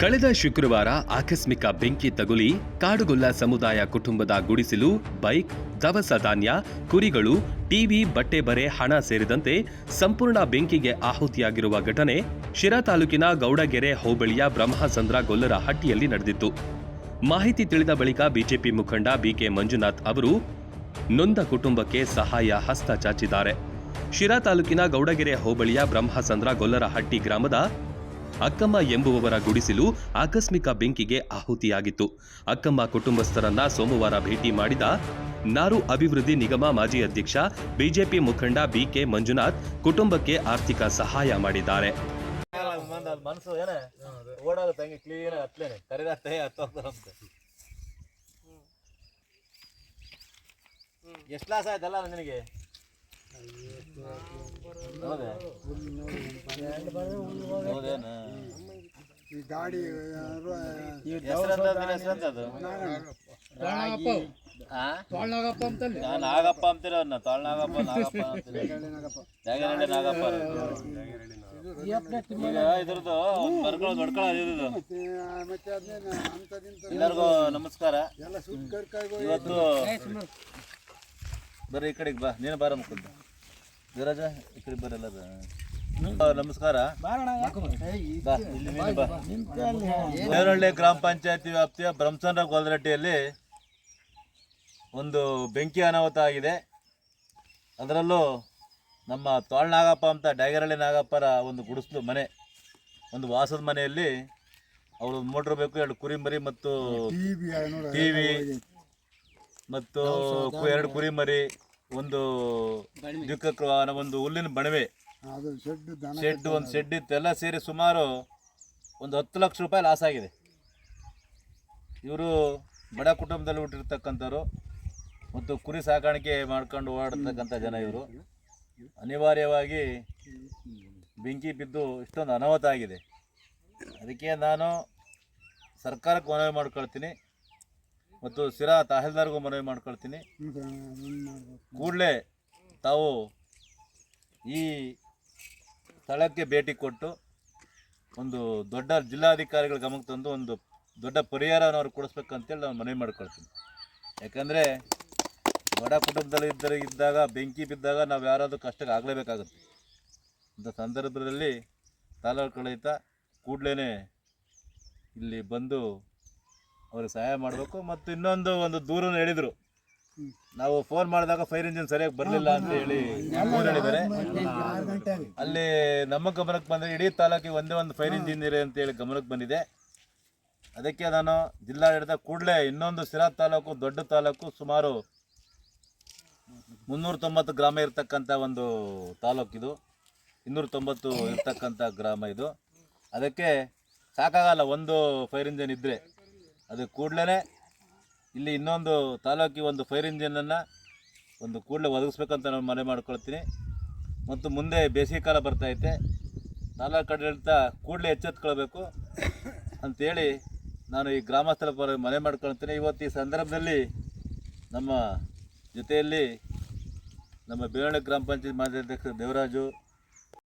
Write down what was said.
ಕಳೆದ ಶುಕ್ರವಾರ ಆಕಸ್ಮಿಕ ಬೆಂಕಿ ತಗುಲಿ ಕಾಡುಗೊಲ್ಲ ಸಮುದಾಯ ಕುಟುಂಬದ ಗುಡಿಸಲು, ಬೈಕ್, ದವಸ ಧಾನ್ಯ, ಕುರಿಗಳು, ಟಿವಿ, ಬಟ್ಟೆ ಬರೆ, ಹಣ ಸೇರಿದಂತೆ ಸಂಪೂರ್ಣ ಬೆಂಕಿಗೆ ಆಹುತಿಯಾಗಿರುವ ಘಟನೆ ಶಿರಾ ತಾಲೂಕಿನ ಗೌಡಗೆರೆ ಹೋಬಳಿಯ ಬ್ರಹ್ಮಸಂದ್ರ ಗೊಲ್ಲರ ಹಟ್ಟಿಯಲ್ಲಿ ನಡೆದಿತ್ತು. ಮಾಹಿತಿ ತಿಳಿದ ಬಳಿಕ ಬಿಜೆಪಿ ಮುಖಂಡ ಬಿಕೆ ಮಂಜುನಾಥ್ ಅವರು, ನೊಂದ ಕುಟುಂಬಕ್ಕೆ ಸಹಾಯ ಹಸ್ತ ಚಾಚಿದ್ದಾರೆ. ಶಿರಾ ತಾಲೂಕಿನ ಗೌಡಗೆರೆ ಹೋಬಳಿಯ ಬ್ರಹ್ಮಸಂದ್ರ ಗೊಲ್ಲರಹಟ್ಟಿ ಗ್ರಾಮದ ಅಕ್ಕಮ್ಮ ಎಂಬುವವರ ಗುಡಿಸಿಲು ಆಕಸ್ಮಿಕ ಬೆಂಕಿಗೆ ಆಹುತಿಯಾಗಿತ್ತು. ಅಕ್ಕಮ್ಮ ಕುಟುಂಬಸ್ಥರನ್ನ ಸೋಮವಾರ ಭೇಟಿ ಮಾಡಿದ ನಾರು ಅಭಿವೃದ್ಧಿ ನಿಗಮ ಮಾಜಿ ಅಧ್ಯಕ್ಷ, ಬಿಜೆಪಿ ಮುಖಂಡ ಬಿಕೆ ಮಂಜುನಾಥ್ ಕುಟುಂಬಕ್ಕೆ ಆರ್ಥಿಕ ಸಹಾಯ ಮಾಡಿದ್ದಾರೆ. ಎಷ್ಟು ಲಾಸ್ ಆಯ್ತಲ್ಲ ನಿನಗೆ? ಈ ಗಾಡಿ ನಾಗಪ್ಪ ನಾಗಪ್ಪ ಅಂತೀರಿ ನಾಗಪ್ಪ ಇದ್ರದ್ದು ಬರ್ಕೊಳ್ಳೋದು ಅಂಥದಿಂತ ಎಲ್ಲರಿಗೂ ನಮಸ್ಕಾರ ಇವತ್ತು ಬರ್ರಿ ಈ ಕಡೆಗೆ ಬಾ ನೀನು ಬಾರ ಮುಖಂಡ ಧೀರಜ ಈ ಕಡೆ ನಮಸ್ಕಾರ ಬೇರಳ್ಳಿ ಗ್ರಾಮ ಪಂಚಾಯತಿ ವ್ಯಾಪ್ತಿಯ ಬ್ರಹ್ಮಚಂದ್ರ ಗೋಲ್ರಟ್ಟಿಯಲ್ಲಿ ಒಂದು ಬೆಂಕಿ ಅನಾಹುತ ಆಗಿದೆ ಅದರಲ್ಲೂ ನಮ್ಮ ತೋಳ್ ನಾಗಪ್ಪ ಅಂತ ಡ್ಯಾಗರಳ್ಳಿ ನಾಗಪ್ಪರ ಒಂದು ಗುಡಿಸ್ಲು ಮನೆ ಒಂದು ವಾಸದ ಮನೆಯಲ್ಲಿ ಅವರು ಮೋಟ್ರ್ ಬೇಕು ಎರಡು ಕುರಿಮರಿ ಮತ್ತು ಟಿವಿ ಮತ್ತು ಎರಡು ಕುರಿ ಮರಿ ಒಂದು ದ್ವಿಚಕ್ರ ವಾಹನ ಒಂದು ಹುಲ್ಲಿನ ಬಣವೆ. ಅದು ಶೆಡ್ ದನ ಶೆಡ್ ಒಂದು ಶೆಡ್ ಇತ್ತು. ಎಲ್ಲ ಸೇರಿ ಸುಮಾರು ಒಂದು ಹತ್ತು ಲಕ್ಷ ರೂಪಾಯಿ ಲಾಸ್ ಆಗಿದೆ. ಇವರು ಬಡ ಕುಟುಂಬದಲ್ಲಿ ಹುಟ್ಟಿರ್ತಕ್ಕಂಥವ್ರು ಮತ್ತು ಕುರಿ ಸಾಕಾಣಿಕೆ ಮಾಡ್ಕೊಂಡು ಓಡಾಡ್ತಕ್ಕಂಥ ಜನ ಇವರು. ಅನಿವಾರ್ಯವಾಗಿ ಬೆಂಕಿ ಬಿದ್ದು ಇಷ್ಟೊಂದು ಅನಾಹುತ ಆಗಿದೆ. ಅದಕ್ಕೆ ನಾನು ಸರ್ಕಾರಕ್ಕೆ ಮನವಿ ಮಾಡ್ಕೊಳ್ತೀನಿ. ಮತ್ತು ಸಿರಾ ತಹಸೀಲ್ದಾರ್ಗೂ ಮನವಿ ಮಾಡ್ಕೊಳ್ತೀನಿ. ಕೂಡಲೇ ತಾವು ಈ ಸ್ಥಳಕ್ಕೆ ಭೇಟಿ ಕೊಟ್ಟು ಒಂದು ದೊಡ್ಡ ಜಿಲ್ಲಾಧಿಕಾರಿಗಳ ಗಮನಕ್ಕೆ ತಂದು ಒಂದು ದೊಡ್ಡ ಪರಿಹಾರವನ್ನು ಅವ್ರು ಕೊಡಿಸ್ಬೇಕಂತೇಳಿ ನಾನು ಮನವಿ ಮಾಡ್ಕೊಳ್ತೀನಿ. ಯಾಕಂದರೆ ಬಡ ಕುಟುಂಬದಲ್ಲಿ ಇದ್ದರೆ ಇದ್ದಾಗ ಬೆಂಕಿ ಬಿದ್ದಾಗ ನಾವು ಯಾರಾದರೂ ಕಷ್ಟಕ್ಕೆ ಆಗಲೇಬೇಕಾಗುತ್ತೆ. ಅಂಥ ಸಂದರ್ಭದಲ್ಲಿ ತಾಲೂಕು ಕಳೆಯುತ್ತಾ ಕೂಡಲೇ ಇಲ್ಲಿ ಬಂದು ಅವ್ರಿಗೆ ಸಹಾಯ ಮಾಡಬೇಕು ಮತ್ತು ಇನ್ನೊಂದು ಒಂದು ದೂರನ್ನು ಹೇಳಿದರು. ನಾವು ಫೋನ್ ಮಾಡಿದಾಗ ಫೈರ್ ಇಂಜಿನ್ ಸರಿಯಾಗಿ ಬರಲಿಲ್ಲ ಅಂತ ಹೇಳಿ ಫೋನ್ ಹೇಳಿದ್ದಾರೆ. ಅಲ್ಲಿ ನಮ್ಮ ಗಮನಕ್ಕೆ ಬಂದರೆ ಇಡೀ ತಾಲೂಕಿಗೆ ಒಂದೇ ಒಂದು ಫೈರ್ ಇಂಜಿನ್ ಇದೆ ಅಂತೇಳಿ ಗಮನಕ್ಕೆ ಬಂದಿದೆ. ಅದಕ್ಕೆ ನಾನು ಜಿಲ್ಲಾಡಳಿತ ಕೂಡಲೇ ಇನ್ನೊಂದು ಸಿರಾ ತಾಲೂಕು, ದೊಡ್ಡ ತಾಲೂಕು, ಸುಮಾರು ಮುನ್ನೂರ ತೊಂಬತ್ತು ಗ್ರಾಮ ಇರತಕ್ಕಂಥ ಒಂದು ತಾಲೂಕಿದು ಇನ್ನೂರ ತೊಂಬತ್ತು ಇರತಕ್ಕಂಥ ಗ್ರಾಮ ಇದು. ಅದಕ್ಕೆ ಸಾಕಾಗಲ್ಲ, ಒಂದು ಫೈರ್ ಇಂಜಿನ್ ಇದ್ದರೆ ಅದು ಕೂಡಲೇ ಇಲ್ಲಿ ಇನ್ನೊಂದು ತಾಲೂಕಿಗೆ ಒಂದು ಫೈರ್ ಇಂಜಿನನ್ನು ಒಂದು ಕೂಡಲೇ ಒದಗಿಸ್ಬೇಕಂತ ನಾನು ಮನೆ ಮಾಡ್ಕೊಳ್ತೀನಿ. ಮತ್ತು ಮುಂದೆ ಬೇಸಿಗೆ ಕಾಲ ಬರ್ತೈತೆ ತಾಲೂಕು ಆಡಳಿತ ಕೂಡಲೇ ಎಚ್ಚೆತ್ಕೊಳ್ಬೇಕು ಅಂಥೇಳಿ ನಾನು ಈ ಗ್ರಾಮಸ್ಥರ ಪರ ಮನೆ ಮಾಡ್ಕೊಳ್ತೀನಿ. ಇವತ್ತು ಈ ಸಂದರ್ಭದಲ್ಲಿ ನಮ್ಮ ಜೊತೆಯಲ್ಲಿ ನಮ್ಮ ಬೇವಣೆ ಗ್ರಾಮ ಪಂಚಾಯತ್ ಮಾಜಿ ಅಧ್ಯಕ್ಷ ದೇವರಾಜು